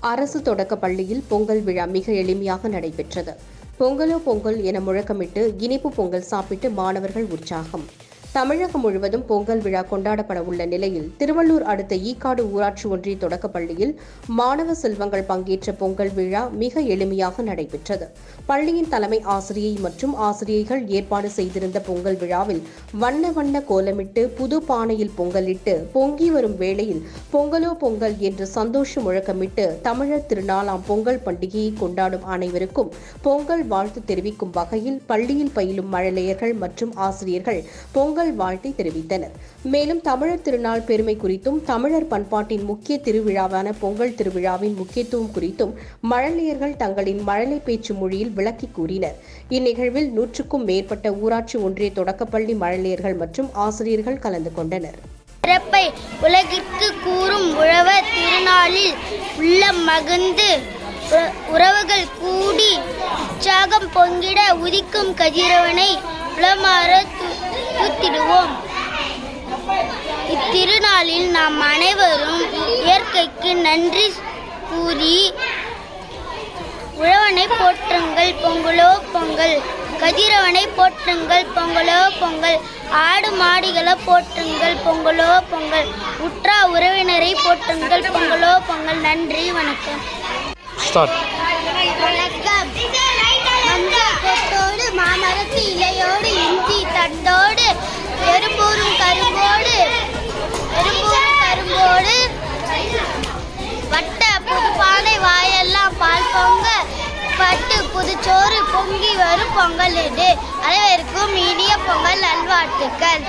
அரசு தொடக்கப் பள்ளியில் பொங்கல் விழா மிக எளிமையாக நடைபெற்றது. பொங்கலோ பொங்கல் என முழக்கமிட்டு இனிப்பு பொங்கல் சாப்பிட்டு மாணவர்கள் உற்சாகம். தமிழகம் முழுவதும் பொங்கல் விழா கொண்டாடப்பட உள்ள நிலையில் திருவள்ளூர் அடுத்த ஈக்காடு ஊராட்சி ஒன்றிய தொடக்கப்பள்ளியில் மாணவ செல்வங்கள் பங்கேற்ற பொங்கல் விழா மிக எளிமையாக நடைபெற்றது. பள்ளியின் தலைமை ஆசிரியை மற்றும் ஆசிரியைகள் ஏற்பாடு செய்திருந்த பொங்கல் விழாவில் வண்ண வண்ண கோலமிட்டு புது பானையில் பொங்கலிட்டு பொங்கி வரும் வேளையில் பொங்கலோ பொங்கல் என்று சந்தோஷ முழக்கமிட்டு தமிழர் திருநாளாம் பொங்கல் பண்டிகையை கொண்டாடும் அனைவருக்கும் பொங்கல் வாழ்த்து தெரிவிக்கும் வகையில் பள்ளியில் பயிலும் மழலையர்கள் மற்றும் ஆசிரியர்கள் பொங்கல் வாழ்த்தை தெரிவித்தனர். மேலும் தமிழர் திருநாள் பெருமை குறித்தும் தமிழர் பண்பாட்டின் முக்கிய திருவிழாவான பொங்கல் திருவிழாவின் முக்கியத்துவம் குறித்தும் மழலையர்கள் தங்களின் மழலை பேச்சு மொழியில் விளக்கி கூறினர். இந்நிகழ்வில் நூற்றுக்கும் மேற்பட்ட ஊராட்சி ஒன்றிய தொடக்கப்பள்ளி மழலையர்கள் மற்றும் ஆசிரியர்கள் கலந்து கொண்டனர். சிறப்பை உலகிற்கு கூறும் உழவர் திருநாளில் உள்ள மகிழ்ந்து உறவுகள் கூடி உற்சாகம் பொங்கிட உதிக்கும் கதிரவனை உளமாற தூத்திடுவோம் இத்திருநாளில் நாம் அனைவரும் இயற்கைக்கு நன்றி கூறி உழவனை போற்றுங்கள் பொங்கலோ பொங்கல். கதிரவனை போற்றுங்கள் பொங்கலோ பொங்கல். ஆடு மாடுகளை போற்றுங்கள் பொங்கலோ பொங்கல். உற்றா உறவினரை போற்றுங்கள் பொங்கலோ பொங்கல். நன்றி வணக்கம். பொங்கி வரும் பொங்கல் அனைவருக்கும் இனிய பொங்கல் நல்வாழ்த்துக்கள்.